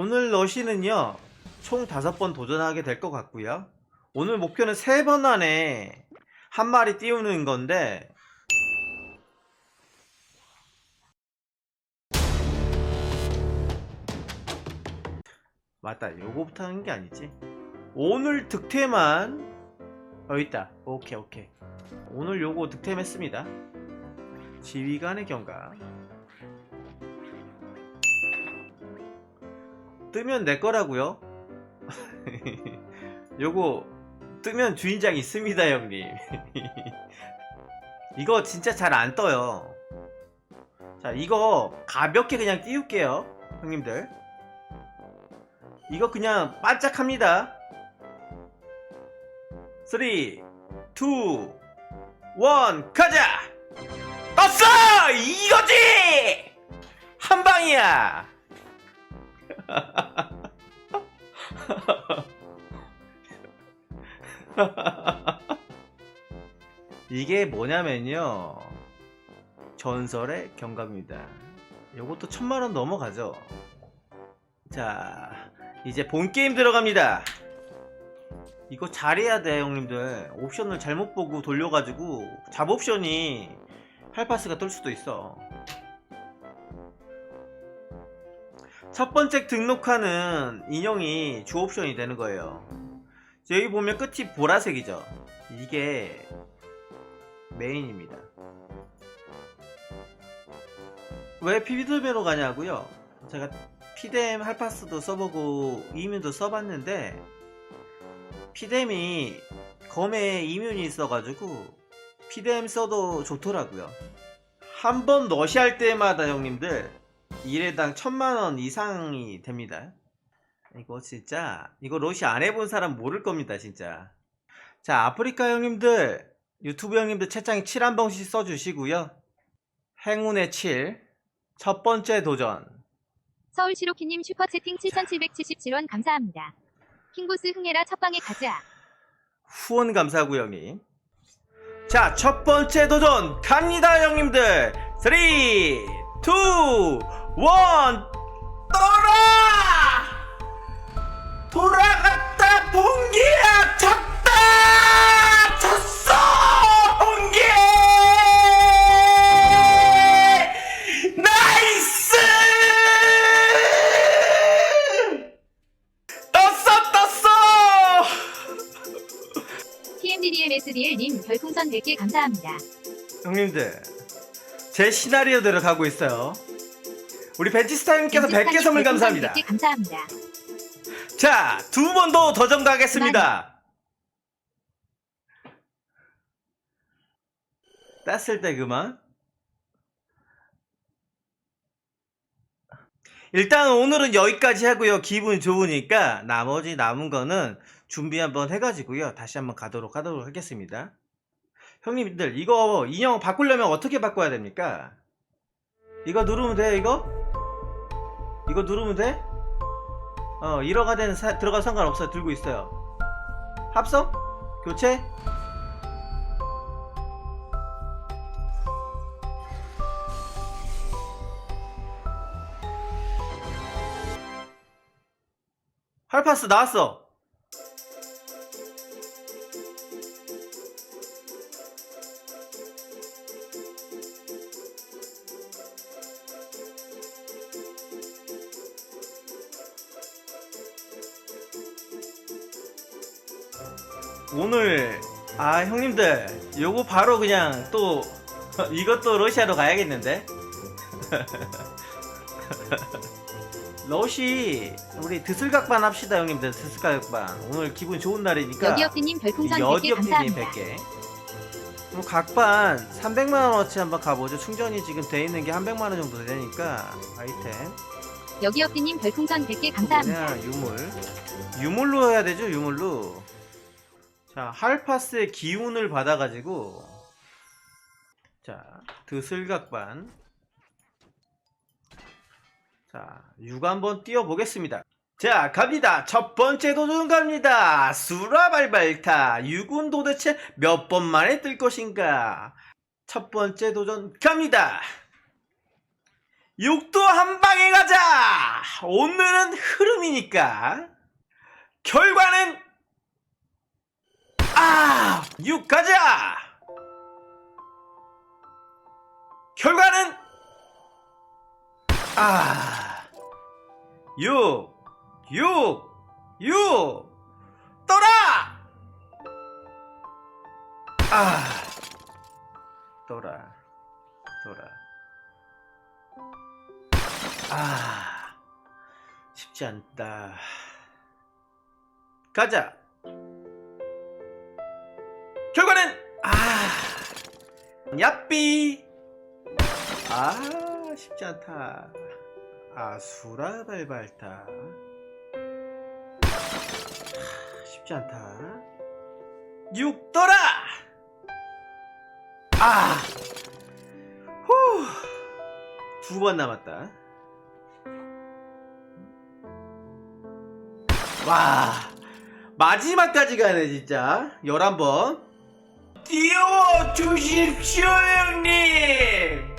오늘 러시는요 총 다섯 번 도전하게 될 것 같고요. 오늘 목표는 세번 안에 한 마리 띄우는 건데. 맞다 요거부터 하는 게 아니지. 오늘 득템한 어 있다. 오케이 오케이. 오늘 요거 득템했습니다. 지휘관의 경가 뜨면 내 거라고요? 요거 뜨면 주인장 있습니다 형님. 이거 진짜 잘 안 떠요. 자 이거 가볍게 그냥 띄울게요 형님들. 이거 그냥 반짝합니다. 3 2 1 가자! 떴어 이거지! 한 방이야 이게 뭐냐면요. 전설의 경감입니다. 요것도 천만원 넘어가죠. 자 이제 본 게임 들어갑니다. 이거 잘해야 돼 형님들. 옵션을 잘못 보고 돌려가지고 잡옵션이 할파스가 뜰 수도 있어 첫 번째 등록하는 인형이 주 옵션이 되는 거예요. 여기 보면 끝이 보라색이죠. 이게 메인입니다. 왜 피비드메로 가냐고요? 제가 피뎀 할파스도 써보고 이뮤도 써봤는데 피뎀이 검에 이뮤이 있어가지고 피뎀 써도 좋더라고요. 한 번 러시할 때마다 형님들 1회당 천만 원 이상이 됩니다. 이거 진짜 이거 러시 안 해본 사람 모를 겁니다 진짜. 자 아프리카 형님들 유튜브 형님들 채창에 7 한 번씩 써주시고요. 행운의 7 첫 번째 도전. 서울 시로키님 슈퍼채팅 7777원 감사합니다. 킹보스 흥해라 첫방에 가자. 후원 감사하고요 형님. 자 첫 번째 도전 갑니다 형님들. 3 2 1 떠라! 돌아갔다 봉기야! 쳤다! 쳤어! 봉기 나이스! 떴어 떴어! TMDDMSDL님 별풍선 100개 감사합니다. 형님들 제 시나리오대로 가고 있어요 우리 벤치스타님께서 100개 선물 감사합니다 100개 감사합니다. 자 두번더 도전 가겠습니다 땄을 때 그만 일단 오늘은 여기까지 하고요 기분 좋으니까 나머지 남은 거는 준비 한번 해가지고요 다시 한번 가도록 하도록 하겠습니다 형님들 이거 인형 바꾸려면 어떻게 바꿔야 됩니까? 이거 누르면 돼 이거? 이거 누르면 돼? 어 1호가 되는 사- 들어가도 상관없어요 들고 있어요 합성? 교체? 할파스 나왔어 오늘 아 형님들 요거 바로 그냥 또 이것도 러시아로 가야겠는데? 러시 우리 드슬각반 합시다 형님들 드슬각반. 오늘 기분 좋은 날이니까. 별풍선 100개 여기업디님 감사합니다. 100개. 그럼 각반 300만원어치 한번 가보죠. 충전이 지금 돼 있는 게 한 100만원 정도 되니까 아이템. 여기업디님 별풍선 100개 감사합니다. 뭐냐 유물. 유물로 해야 되죠 유물로 자 할파스의 기운을 받아가지고 자 드슬각반. 자 6 한번 띄워보겠습니다. 자 갑니다. 첫 번째 도전 갑니다. 수라발발타. 6은 도대체 몇 번 만에 뜰 것인가? 첫 번째 도전 갑니다. 육도 한 방에 가자! 오늘은 흐름이니까. 결과는, 아! 6 가자! 결과는, 아! 6, 6, 6! 떠라! 아! 떠라, 떠라. 아, 쉽지 않다. 가자. 야삐. 아, 쉽지 않다. 아수라 발발타. 아, 쉽지 않다. 육더라. 아, 후. 두 번 남았다. 와, 마지막까지 가네, 진짜. 11번. 뛰어 주십시오, 형님!